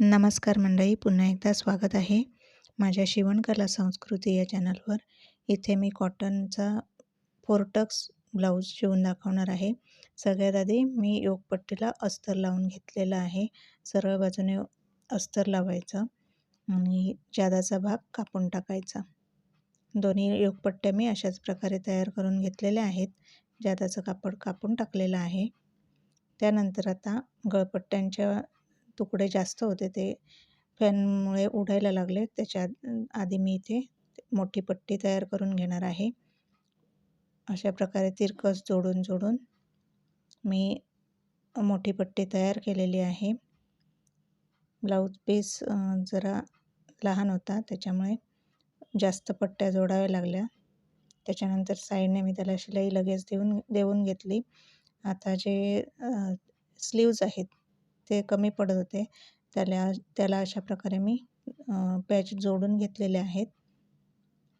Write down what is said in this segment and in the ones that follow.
नमस्कार मंडळी पुन्हा एकदा स्वागत आहे माझ्या शिवणकला संस्कृती या चॅनलवर. इथे मी कॉटनचा फोरटक्स ब्लाऊज शिवून दाखवणार आहे. सगळ्यात आधी मी योगपट्टीला अस्तर लावून घेतलेला आहे. सरळ बाजूने अस्तर लावायचं आणि जादाचा भाग कापून टाकायचा. दोन्ही योगपट्ट्या मी अशाच प्रकारे तयार करून घेतलेल्या आहेत. जादाचं कापड कापून टाकलेलं आहे. त्यानंतर आता गळपट्ट्यांच्या तुकडे जास्त होते ते फॅनमुळे उडायला लागले. त्याच्या आधी मी इथे मोठी पट्टी तयार करून घेणार आहे. अशा प्रकारे तिरकस जोडून जोडून मी मोठी पट्टी तयार केलेली आहे. ब्लाऊज पीस जरा लहान होता त्याच्यामुळे जास्त पट्ट्या जोडाव्या लागल्या. त्याच्यानंतर साईडने मी त्याला शिलाई लगेच देऊन देऊन घेतली. आता जे स्लीव्ज आहेत ते कमी पडत होते. त्याला त्याला अशा प्रकारे मी पॅच जोडून घेतलेले आहेत.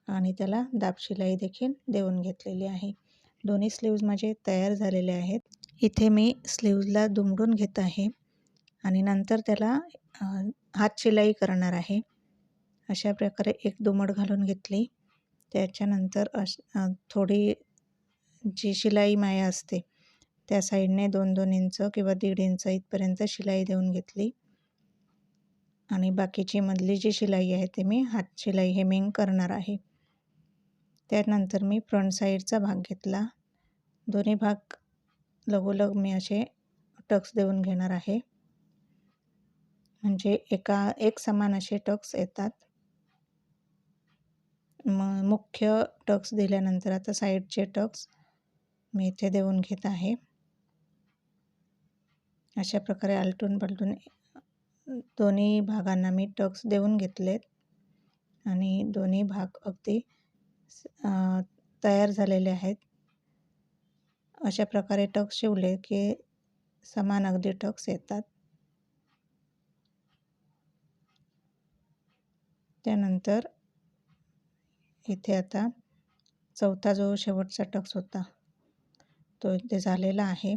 आणि त्याला दाब शिलाई देखील देऊन घेतलेली आहे. दोन्ही स्लीव्ज माझे तयार झालेले आहेत. इथे मी स्लीव्जला दुमडून घेत आहे. आणि नंतर त्याला हात शिलाई करणार आहे. अशा प्रकारे एक दुमड घालून घेतली. त्याच्यानंतर अश थोडी जी शिलाई माया असते त्या साईडने दोन दोन इंच किंवा दीड इंच इथपर्यंत शिलाई देऊन घेतली. आणि बाकीची मधली जी शिलाई आहे ते मी हात शिलाई हेमिंग करणार आहे. त्यानंतर मी फ्रंट साईडचा भाग घेतला. दोन्ही भाग लगोलग मी असे टक्स देऊन घेणार आहे. म्हणजे एका एक समान असे टक्स येतात. मग मुख्य टक्स दिल्यानंतर आता साईडचे टक्स मी इथे देऊन घेत आहे. अशा प्रकारे आलटून पलटून दोन्ही भागांना मी टक्स देऊन घेतलेत. आणि दोन्ही भाग अगदी तयार झालेले आहेत. अशा प्रकारे टक्स शिवले की समान अगदी टक्स येतात. त्यानंतर इथे आता चौथा जो शेवटचा टक्स होता तो इथे झालेला आहे.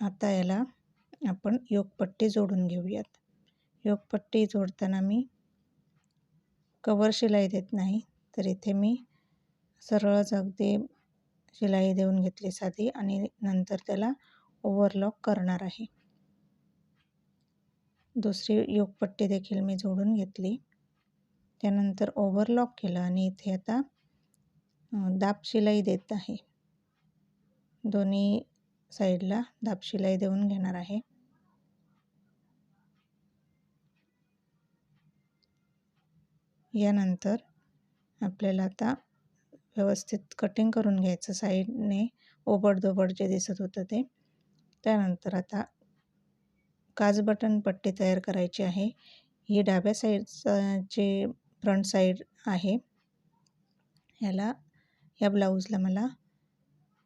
आता याला आपण योगपट्टी जोडून घेऊयात. योगपट्टी जोडताना मी कवर शिलाई देत नाही तर इथे मी सरळच अगदी शिलाई देऊन घेतली साधी आणि नंतर त्याला ओव्हरलॉक करणार आहे. दुसरी योगपट्टी देखील मी जोडून घेतली. त्यानंतर ओव्हरलॉक केलं आणि इथे आता दाब शिलाई देत आहे. दोन्ही साईडला दाबशिलाई देऊन घेणार आहे. यानंतर आपल्याला आता व्यवस्थित कटिंग करून घ्यायचं. साईडने ओबडधोबड जे दिसत होतं ते. त्यानंतर आता काज बटन पट्टी तयार करायची आहे. ही डाव्या साईडचं जे फ्रंट साईड आहे ह्याला या ब्लाऊजला मला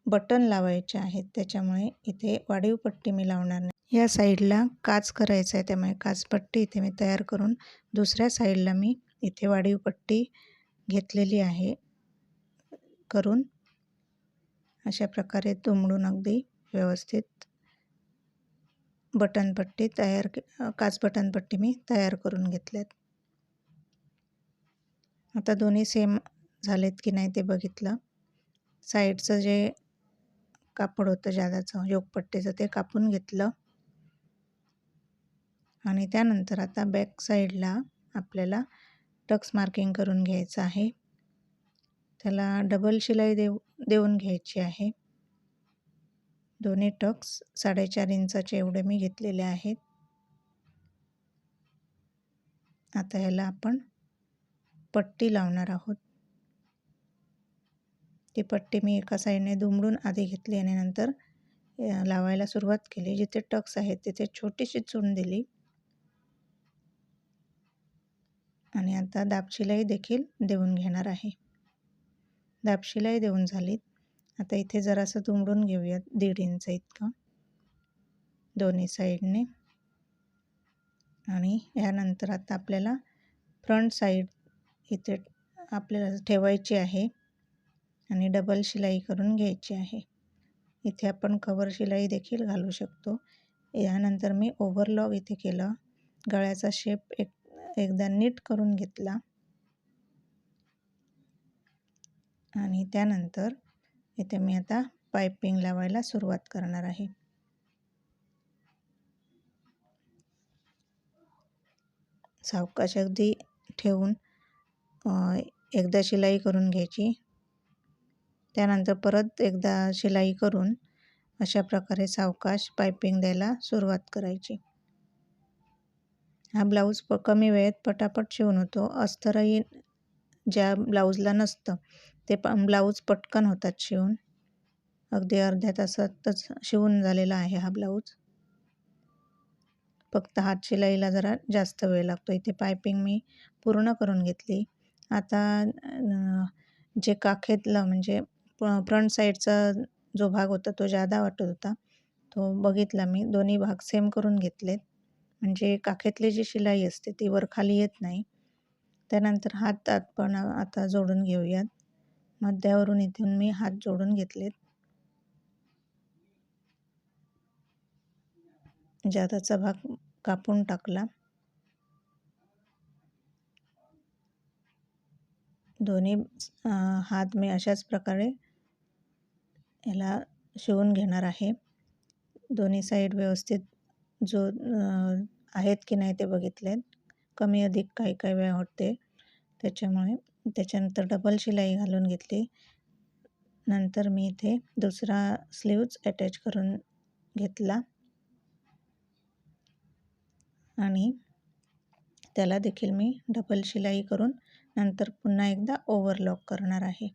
बटन लावायचे आहेत. त्याच्यामुळे इथे वाढीव पट्टी मी लावणार नाही. या साईडला काच करायचं आहे. त्यामुळे काचपट्टी इथे मी तयार करून दुसऱ्या साईडला मी इथे वाढीव पट्टी घेतलेली आहे. करून अशा प्रकारे तुंबडून अगदी व्यवस्थित बटनपट्टी तयार काच बटनपट्टी मी तयार करून घेतल्यात. आता दोन्ही सेम झालेत की नाही ते बघितलं. साईडचं जे कापड होतं जादाचं योगपट्टीचं ते कापून घेतलं. आणि त्यानंतर आता बॅक साईडला आपल्याला टक्स मार्किंग करून घ्यायचं आहे. त्याला डबल शिलाई देऊ देऊन घ्यायची आहे. दोन्ही टक्स साडेचार इंचाचे एवढे मी घेतलेले आहेत. आता ह्याला आपण पट्टी लावणार आहोत. ती पट्टी मी एका साईडने दुमडून आधी घेतली आणि नंतर लावायला सुरुवात केली. जिथे टक्स आहेत तिथे छोटीशी चून दिली. आणि आता दापशिलाई देखील देऊन घेणार आहे. दापशिलाई देऊन झालीत आता इथे जरासं दुमडून घेऊयात. दीड इंच इतकं. दोन्ही साईडने. आणि यानंतर आता आपल्याला फ्रंट साईड इथे आपल्याला ठेवायची आहे. आणि डबल शिलाई करून घ्यायची आहे. इथे आपण कवर शिलाई देखील घालू शकतो. यानंतर मी ओव्हरलॉक इथे केलं. गळ्याचा शेप एक एकदा नीट करून घेतला. आणि त्यानंतर इथे मी आता पायपिंग लावायला सुरुवात करणार आहे. सावकाश अगदी ठेवून एकदा शिलाई करून घ्यायची. त्यानंतर परत एकदा शिलाई करून अशा प्रकारे सावकाश पायपिंग द्यायला सुरुवात करायची. हा ब्लाऊज प कमी वेळेत पटापट शिवून होतो. अस्तरही ज्या ब्लाऊजला नसतं ते प ब्लाऊज पटकन होतात शिवून. अगदी अर्ध्या तासातच शिवून झालेला आहे हा ब्लाऊज. फक्त हात शिलाईला जरा जास्त वेळ लागतो. इथे पायपिंग मी पूर्ण करून घेतली. आता जे काखेतलं म्हणजे फ्रंट साईडचा जो भाग होता तो जादा वाटत होता. तो बघितला मी. दोन्ही भाग सेम करून घेतलेत. म्हणजे काखेतली जी शिलाई असते ती वर खाली येत नाही. त्यानंतर हात पण आता जोडून घेऊयात. मध्यावरून इथून मी हात जोडून घेतलेत. जादाचा भाग कापून टाकला. दोन्ही हात मी अशाच प्रकारे याला शिवून घेणार आहे. दोन्ही साईड व्यवस्थित जो आहेत की नाही ते बघितलेत. कमी अधिक काही काही वेळा होते. त्याच्यामुळे त्याच्यानंतर डबल शिलाई घालून घेतली. नंतर मी इथे दुसरा स्लीव्ज अटॅच करून घेतला. आणि त्याला देखील मी डबल शिलाई करून नंतर पुन्हा एकदा ओव्हरलॉक करणार आहे.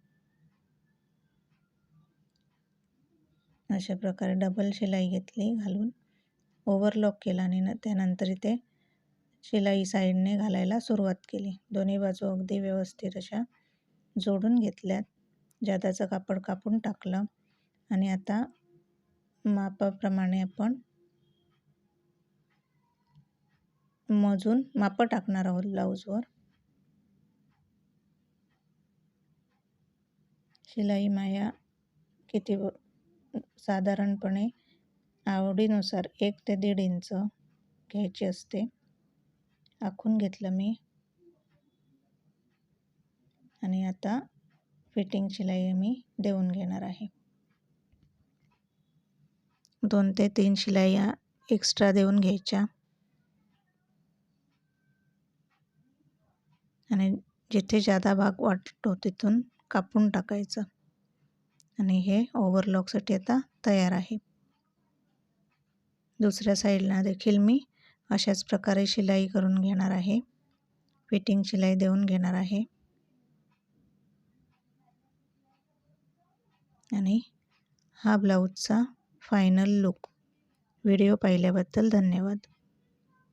अशा प्रकारे डबल शिलाई घेतली घालून. ओव्हरलॉक केला आणि न त्यानंतर इथे शिलाई साईडने घालायला सुरुवात केली. दोन्ही बाजू अगदी व्यवस्थित अशा जोडून घेतल्यात. जादाचं कापड कापून टाकलं आणि आता मापाप्रमाणे आपण मोजून मापं टाकणार आहोत ब्लाऊजवर. शिलाई माया किती साधारणपणे आवडीनुसार एक ते दीड इंच घ्यायची असते. आखून घेतलं मी. आणि आता फिटिंग शिलाई मी देऊन घेणार आहे. दोन ते तीन शिलाया एक्स्ट्रा देऊन घ्यायच्या. आणि जिथे जादा भाग वाटतो तिथून कापून टाकायचं. आणि हे ओव्हरलॉकसाठी आता तयार आहे. दुसऱ्या साईडला देखील मी अशाच प्रकारे शिलाई करून घेणार आहे. फिटिंग शिलाई देऊन घेणार आहे. आणि हा ब्लाऊजचा फायनल लुक व्हिडिओ पाहिल्याबद्दल धन्यवाद.